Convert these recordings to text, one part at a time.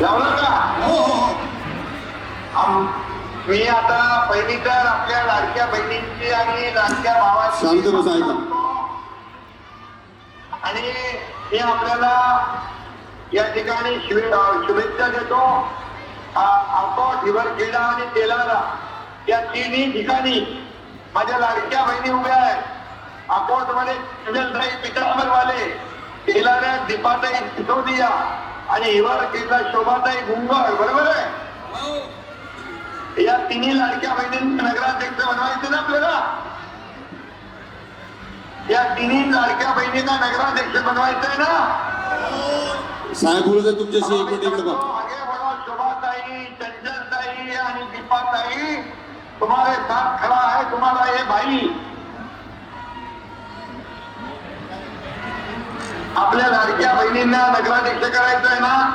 लावलं का? हो हो हो. आम- मी आता पहिली तर आपल्या लाडक्या बहिणींची आणि लाडक्या भावाची शांत बसा, ऐका. आणि मी आपल्याला या ठिकाणी शुभे- अं, शुभेच्छा देतो. अकोट हिवरखेडा आणि तेलारा या तिन्ही ठिकाणी माझ्या लाडक्या बहिणी उभ्या आहेत. अकोटमध्ये सुजलताई पिठांबरवाले तेलाऱ्या दीपाताई सिसोदिया आणि हिवरखेडला शोभाताई गुंगर बरोबर आहे? हो या तिन्ही लाडक्या बहिणींना नगराध्यक्ष बनवायचे ना आपल्याला? या तिन्ही लाडक्या बहिणींना नगराध्यक्ष बनवायचं आहे ना? साहेब बोलत आहे तुमच्याशी एक शोभाताई चंचलताई आणि दीपाताई. तुम्हारे साथ खड़ा है तुम्हारा ये भाई. आपल्या लाडक्या बहिणींना नगराध्यक्ष करायचं आहे ना?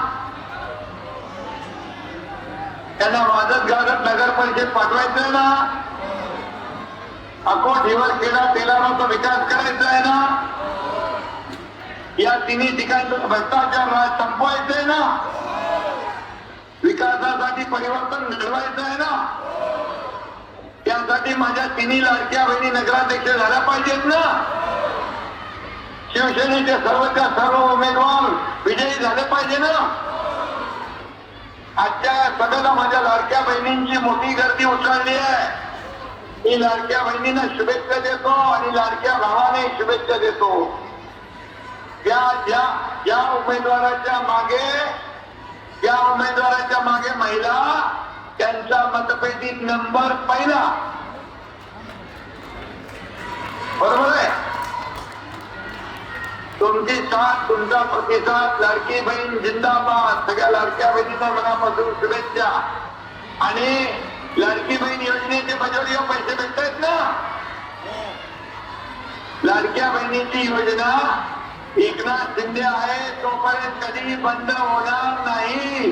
त्यांना वाजत गाजत नगर परिषद पाठवायचं आहे ना? अकोट हिवर केला तेलाराचा विकास करायचा आहे ना? या तिन्ही ठिकाणचं भ्रष्टाचार राज संपवायचं आहे ना? विकासासाठी परिवर्तन घडवायचं आहे ना? त्यासाठी माझ्या तिन्ही लाडक्या बहिणी नगराध्यक्ष झाल्या पाहिजेत ना? शिवसेनेचे सर्वच्या सर्व उमेदवार विजयी झाले पाहिजे ना? आजच्या सगळ्या माझ्या लाडक्या बहिणींची मोठी गर्दी उचलली आहे. मी लाडक्या बहिणींना शुभेच्छा देतो आणि लाडक्या भावाने शुभेच्छा देतो. या ज्या ज्या उमेदवाराच्या मागे त्या उमेदवाराच्या मागे महिला त्यांचा मतपेटीत नंबर पहिला. बरोबर आहे? तुमची साथ तुमचा प्रतिसाद लाडकी बहीण जिंदाबाद. सगळ्या लाडक्या बहिणींना मनापासून शुभेच्छा. आणि लाडकी बहीण योजनेचे मजुरीवर पैसे भेटतायत ना? लाडक्या बहिणीची योजना एकनाथ शिंदे आहे. तोपर्यंत कधी बंद होणार नाही.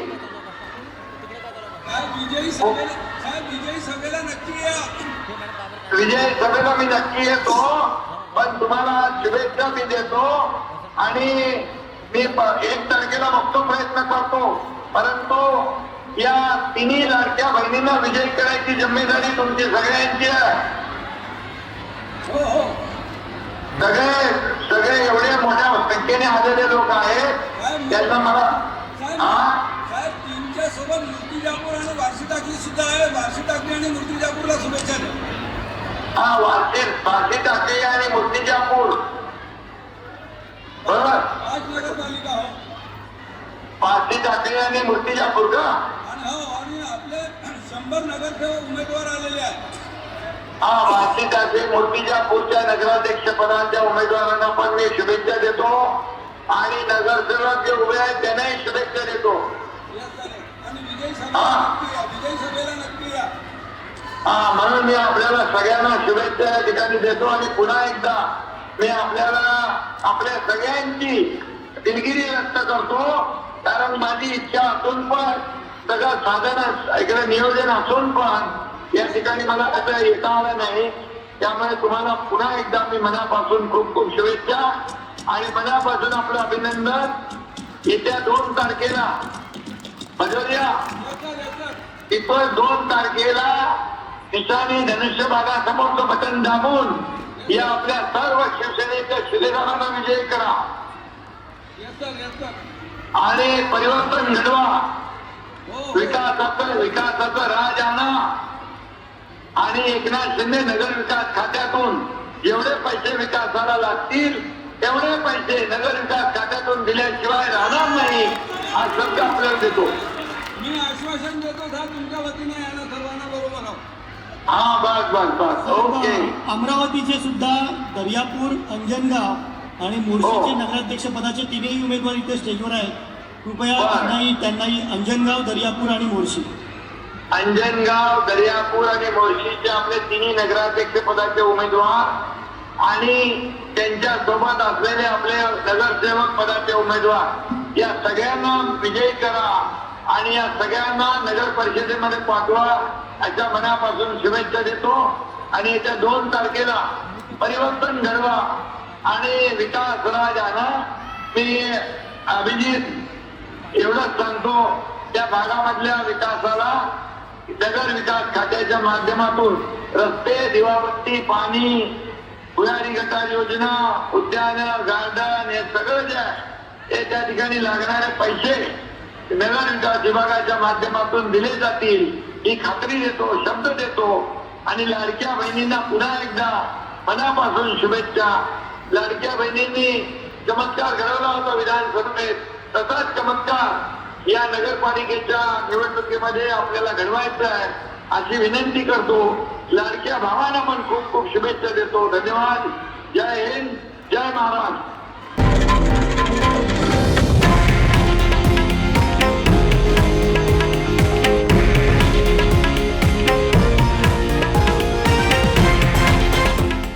विजयी सभेला नक्की विजय सभेला मी नक्की येतो. पण तुम्हाला शुभेच्छा मी देतो आणि मी एक तारखेला बघतो प्रयत्न करतो. परंतु या तिन्ही लाडक्या बहिणींना विजय करायची जिम्मेदारी तुमची सगळ्यांची आहे. हो हो. सगळे सगळे एवढे मोठ्या संख्येने आलेले लोक आहेत. त्यांना मला सोबत मूर्तिजापूर आणि वार्षी टाकली सुद्धा आहे. वार्षी टाकली आणि मूर्तिजापूरला शुभेच्छा द्या हा वारशी वारशी टाके आणि बरोबर पाच नगरपालिका हो वारशी टाके आणि मूर्तिजापूर का? आणि हो शंभर नगरसेवक उमेदवार आलेले आहेत. हा वारशी टाके नगराध्यक्ष पदाच्या उमेदवारांना पण मी शुभेच्छा देतो. आणि नगरसेवक जे उभे आहेत त्यांनाही शुभेच्छा देतो. आणि विजयी सभेला नक्की या विजयी सभेला नक्की या हा म्हणून मी आपल्याला सगळ्यांना शुभेच्छा या ठिकाणी देतो आणि पुन्हा एकदा मी आपल्याला आपल्या सगळ्यांची दिलगिरी व्यक्त करतो. कारण माझी इच्छा असून पण सगळं साधन इकडे नियोजन असून पण या ठिकाणी मला त्याचा येता आलं नाही. त्यामुळे तुम्हाला पुन्हा एकदा मी मनापासून खूप खूप शुभेच्छा आणि मनापासून आपलं अभिनंदन. येत्या दोन तारखेला येतात तिथं दोन तारखेला पिताने धनुष्यबागा समोरचं बटन दाबून या आपल्या सर्व शिवसेनेच्या शिलेदारांना विजय करा. आणि परिवर्तन घडवा. विकासाचं विकासाचं राज आणा. आणि एकनाथ शिंदे नगर विकास खात्यातून जेवढे पैसे विकासाला लागतील तेवढे पैसे नगर विकास खात्यातून दिल्याशिवाय राहणार नाही हा शब्द आपल्याला देतो. मी आश्वासन देतो तुमच्या वतीने यांना सर्वांना बरोबर आहोत हा बस बस बस. ओके. अमरावतीचे सुद्धा दर्यापूर अंजनगाव आणि मोर्शीचे हो. नगराध्यक्ष पदाचे तिन्ही उमेदवार इथे स्टेजवर आहेत. कृपया. त्यांनाही त्यांनाही अंजनगाव दर्यापूर आणि मोर्शी अंजनगाव दर्यापूर आणि मोर्शीचे आपले तिन्ही नगराध्यक्ष पदाचे उमेदवार आणि त्यांच्यासोबत असलेले आपले नगरसेवक पदाचे उमेदवार. या सगळ्यांना विजयी करा आणि या सगळ्यांना नगर परिषदेमध्ये पाठवा. अशा मनापासून शुभेच्छा देतो आणि येत्या दोन तारखेला परिवर्तन घडवा आणि विकास राज आणा मी अभिजित एवढंच सांगतो त्या भागामधल्या विकासाला नगर विकास खात्याच्या माध्यमातून रस्ते दिवाबत्ती पाणी भुयारी गटार योजना उद्यान गार्डन हे सगळं जे आहे हे त्या ठिकाणी लागणारे पैसे नगर विकास विभागाच्या माध्यमातून दिले जातील. ही खात्री देतो शब्द देतो. आणि लाडक्या बहिणींना पुन्हा एकदा मनापासून शुभेच्छा. लाडक्या बहिणींनी चमत्कार घडवला होता विधानसभेत. तसाच चमत्कार या नगरपालिकेच्या निवडणुकीमध्ये आपल्याला घडवायचा आहे अशी विनंती करतो. लाडक्या भावांना पण खूप खूप शुभेच्छा देतो. धन्यवाद. जय हिंद. जय महाराष्ट्र.